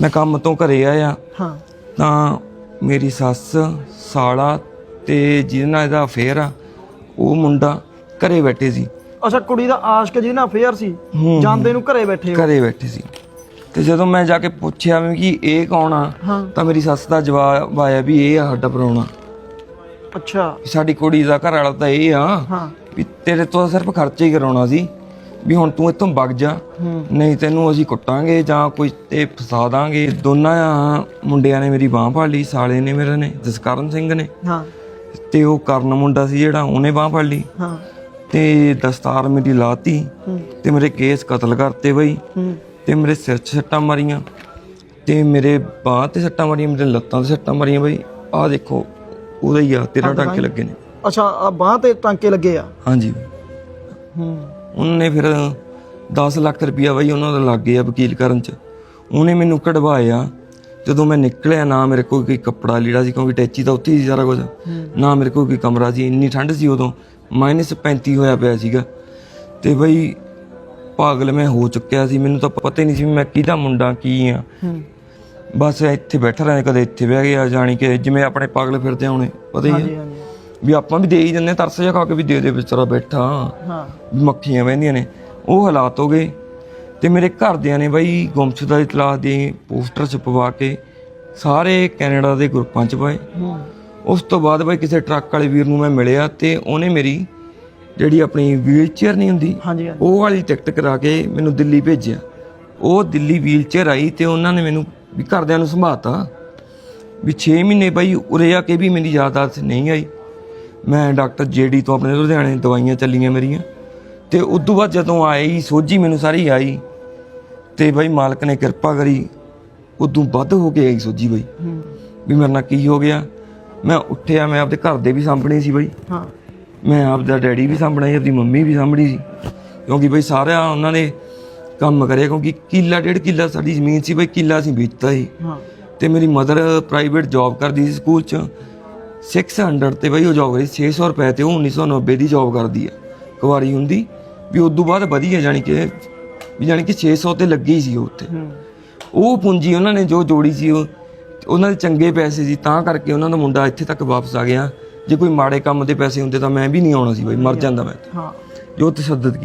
ਮੈਂ ਕੰਮ ਤੋਂ ਘਰੇ ਆਇਆ। ਹਾਂ। ਤਾਂ ਮੇਰੀ ਸੱਸ ਸਾਲਾ ਤੇ ਜਿਹਦੇ ਨਾਲ ਇਹਦਾ ਅਫੇਅਰ ਆ ਉਹ ਮੁੰਡਾ ਘਰੇ ਬੈਠੇ ਸੀ। ਅੱਛਾ ਕੁੜੀ ਦਾ ਆਸ਼ਕ ਜੀ ਨਾਲ ਅਫੇਅਰ ਸੀ ਹੂੰ। ਜਾਂਦੇ ਨੂੰ ਘਰੇ ਬੈਠੇ ਹੋ? ਘਰੇ ਬੈਠੇ ਸੀ। ਤੇ ਜਦੋਂ ਮੈਂ ਜਾ ਕੇ ਪੁੱਛਿਆ ਵੀ ਕਿ ਇਹ ਕੌਣ ਆ ਹਾਂ। ਤਾਂ ਮੇਰੀ ਸੱਸ ਦਾ ਜਵਾਬ ਆਇਆ ਵੀ ਇਹ ਆ ਸਾਡਾ ਪ੍ਰਾਹੁਣਾ। ਅੱਛਾ। ਵੀ ਸਾਡੀ ਕੁੜੀ ਦਾ ਘਰ ਵਾਲਾ ਤਾਂ ਇਹ ਆ ਹਾਂ। ਵੀ ਤੇਰੇ ਤੋਂ ਸਿਰਫ ਖਰਚਾ ਹੀ ਕਰਾਉਣਾ ਸੀ। ਵੀ ਹੁਣ ਤੂੰ ਇੱਥੋਂ ਵਗ ਜਾ। ਨਹੀਂ ਤੈਨੂੰ ਅਸੀਂ ਕੁੱਟਾਂਗੇ ਜਾਂ ਕੋਈ ਤੇ ਫਸਾ ਦਾਂਗੇ। ਦੋਨਾਂ ਮੁੰਡਿਆਂ ਨੇ ਮੇਰੀ ਬਾਹ ਫੜ ਲਈ ਸਾਲੇ ਨੇ ਮੇਰੇ ਨੇ ਜਸਕਰਨ ਸਿੰਘ ਨੇ। ਹਾਂ। ਤੇ ਉਹ ਕਰਨ ਮੁੰਡਾ ਸੀ ਜਿਹੜਾ ਉਹਨੇ ਬਾਹ ਫੜ ਲਈ। ਹਾਂ। ਤੇ ਦਸਤਾਰ ਮੇਰੀ ਲਾਤੀ। ਤੇ ਮੇਰੇ ਕੇਸ ਕਤਲ ਕਰਤੇ ਬਈ। ਤੇ ਮੇਰੇ ਸਿਰ 'ਚ ਸੱਟਾਂ ਮਾਰੀਆਂ। ਤੇ ਮੇਰੇ ਬਾਹ ਤੇ ਸੱਟਾਂ ਮਾਰੀਆਂ ਮੇਰੇ ਲੱਤਾਂ ਤੇ ਸੱਟਾਂ ਮਾਰੀਆਂ ਬਈ। ਆਹ ਦੇਖੋ ਉਹਦਾ ਹੀ ਆ ਤੇਰਾ ਟਾਂਕੇ ਲੱਗੇ ਨੇ। ਅੱਛਾ ਆ ਬਾਹ ਤੇ ਟਾਂਕੇ ਲੱਗੇ ਆ? ਹਾਂਜੀ। ਹੂੰ। ਉਹਨੇ ਫਿਰ 10 ਲੱਖ ਰੁਪਇਆ ਬਈ ਉਹਨਾਂ ਦਾ ਲੱਗ ਗਿਆ ਵਕੀਲ ਕਰਨ ਚ। ਉਹਨੇ ਮੈਨੂੰ ਕਢਵਾਇਆ। ਜਦੋਂ ਮੈਂ ਨਿਕਲਿਆ ਨਾ ਮੇਰੇ ਕੋਲ ਕੋਈ ਕੱਪੜਾ ਲੀੜਾ ਸੀ ਕਿਉਂਕਿ ਟੈਚੀ ਤਾਂ ਉੱਥੇ ਹੀ ਸੀ ਸਾਰਾ ਕੁਝ ਨਾ ਮੇਰੇ ਕੋਲ ਕੋਈ ਕਮਰਾ ਸੀ ਇੰਨੀ ਠੰਡ ਸੀ ਉਦੋਂ। -35 ਹੋਇਆ ਪਿਆ ਸੀਗਾ। ਤੇ ਬਈ ਪਾਗਲ ਮੈਂ ਹੋ ਚੁੱਕਿਆ ਸੀ। ਮੈਨੂੰ ਤਾਂ ਪਤਾ ਹੀ ਨਹੀਂ ਸੀ ਮੈਂ ਕਿਹਦਾ ਮੁੰਡਾ ਕੀ ਆ। ਬਸ ਇੱਥੇ ਬੈਠਾ ਰਹਿੰਦਾ ਕਦੇ ਇੱਥੇ ਬਹਿ ਗਿਆ ਜਾਣੀ ਕਿ ਜਿਵੇਂ ਆਪਣੇ ਪਾਗਲ ਫਿਰਦੇ ਹੋਣੇ ਪਤਾ ਹੀ ਹਾਂਜੀ। ਵੀ ਆਪਾਂ ਵੀ ਦੇ ਹੀ ਹਾਂ, ਤਰਸ ਜਿਹਾ ਖਾ ਕੇ ਵੀ ਦੇ ਦੇ ਵਿਚਾਰਾ ਬੈਠਾ। ਹਾਂ। ਵੀ ਮੱਖੀਆਂ ਬਹਿੰਦੀਆਂ ਨੇ। ਉਹ ਹਾਲਾਤ ਹੋ ਗਏ। ਤੇ ਮੇਰੇ ਘਰਦਿਆਂ ਨੇ ਬਾਈ ਗੁੰਮਸ਼ੁਦਾ ਦੀ ਤਲਾਸ਼ ਦੇ ਪੋਸਟਰ ਛਪਵਾ ਕੇ ਸਾਰੇ ਕੈਨੇਡਾ ਦੇ ਗਰੁੱਪਾਂ 'ਚ ਪਾਏ। ਉਸ ਤੋਂ ਬਾਅਦ ਬਾਈ ਕਿਸੇ ਟਰੱਕ ਵਾਲੇ ਵੀਰ ਨੂੰ ਮੈਂ ਮਿਲਿਆ ਤੇ ਉਹਨੇ ਮੇਰੀ ਜਿਹੜੀ ਆਪਣੀ ਵੀਲਚੇਅਰ ਨਹੀਂ ਹੁੰਦੀ ਉਹ ਵਾਲੀ ਟਿਕਟ ਕਰਾ ਕੇ ਮੈਨੂੰ ਦਿੱਲੀ ਭੇਜਿਆ। ਉਹ ਦਿੱਲੀ ਵੀਲਚੇਅਰ ਆਈ ਤੇ ਉਹਨਾਂ ਨੇ ਮੈਨੂੰ ਵੀ ਘਰਦਿਆਂ ਨੂੰ ਸੰਭਾਤਾ ਵੀ 6 ਮਹੀਨੇ ਬਾਈ ਉਰੇ ਆ ਕੇ ਵੀ ਮੇਰੀ ਯਾਦਾਸ਼ਤ ਨਹੀਂ ਆਈ। ਮੈਂ ਡਾਕਟਰ ਜੇਡੀ ਤੋਂ ਆਪਣੇ ਲੁਧਿਆਣੇ ਦਵਾਈਆਂ ਚੱਲੀਆਂ ਮੇਰੀਆਂ। ਤੇ ਉਸ ਤੋਂ ਬਾਅਦ ਜਦੋਂ ਆਈ ਸੋਝੀ ਮੈਨੂੰ ਸਾਰੀ ਆਈ। ਤੇ ਬਾਈ ਮਾਲਕ ਨੇ ਕਿਰਪਾ ਕਰੀ ਉਦੋਂ ਵੱਧ ਹੋ ਕੇ ਆਈ ਸੋਝੀ ਬਾਈ। ਵੀ ਮੇਰੇ ਨਾਲ ਕੀ ਹੋ ਗਿਆ? ਮੈਂ ਉੱਠਿਆ ਮੈਂ ਆਪਦੇ ਘਰ ਦੇ ਵੀ ਸਾਂਭਣੇ ਸੀ ਬਾਈ। ਹਾਂ। ਮੈਂ ਆਪਦਾ ਡੈਡੀ ਵੀ ਸਾਂਭਣਾ ਸੀ ਆਪਦੀ ਮੰਮੀ ਵੀ ਸਾਂਭਣੀ ਸੀ। ਕਿਉਂਕਿ ਬਈ ਸਾਰਿਆਂ ਉਹਨਾਂ ਨੇ ਕੰਮ ਕਰਿਆ ਕਿਉਂਕਿ ਕਿੱਲਾ ਡੇਢ ਕਿੱਲਾ ਸਾਡੀ ਜ਼ਮੀਨ ਸੀ ਬਈ ਕਿੱਲਾ ਅਸੀਂ ਵੇਚਤਾ ਸੀ। ਹਾਂ। ਤੇ ਮੇਰੀ ਮਦਰ ਪ੍ਰਾਈਵੇਟ ਜੌਬ ਕਰਦੀ ਸੀ ਸਕੂਲ 'ਚ। 600 ਤੇ ਬਈ ਉਹ ਜੌਬ ਕਰੀ 600 ਰੁਪਏ ਤੇ ਉਹ 1990 ਦੀ ਜੌਬ ਕਰਦੀ ਹੈ ਕੁਵਾਰੀ ਹੁੰਦੀ ਵੀ ਉਦੋਂ ਬਾਅਦ ਵਧੀਆ ਜਾਣੀ ਕਿ ਵੀ ਜਾਣੀ ਕਿ 600 ਤੇ ਲੱਗੀ ਸੀ ਉਹ ਉੱਥੇ। ਹੂੰ। ਉਹ ਪੂੰਜੀ ਉਹਨਾਂ ਨੇ ਜੋ ਜੋੜੀ ਸੀ ਉਹ ਉਹਨਾਂ ਦੇ ਚੰਗੇ ਪੈਸੇ ਸੀ ਤਾਂ ਕਰਕੇ ਉਹਨਾਂ ਦਾ ਮੁੰਡਾ ਇੱਥੇ ਤੱਕ ਵਾਪਸ ਆ ਗਿਆ। ਜੇ ਕੋਈ ਮਾੜੇ ਕੰਮ ਦੇ ਪੈਸੇ ਹੁੰਦੇ ਤਾਂ ਮੈਂ ਵੀ ਨਹੀਂ ਆਉਣਾ ਸੀ ਬਈ ਮਰ ਜਾਂਦਾ ਮੈਂ ਹਾਂ। ਜੋ ਤਸ਼ੱਦਦ ਕੀਤਾ।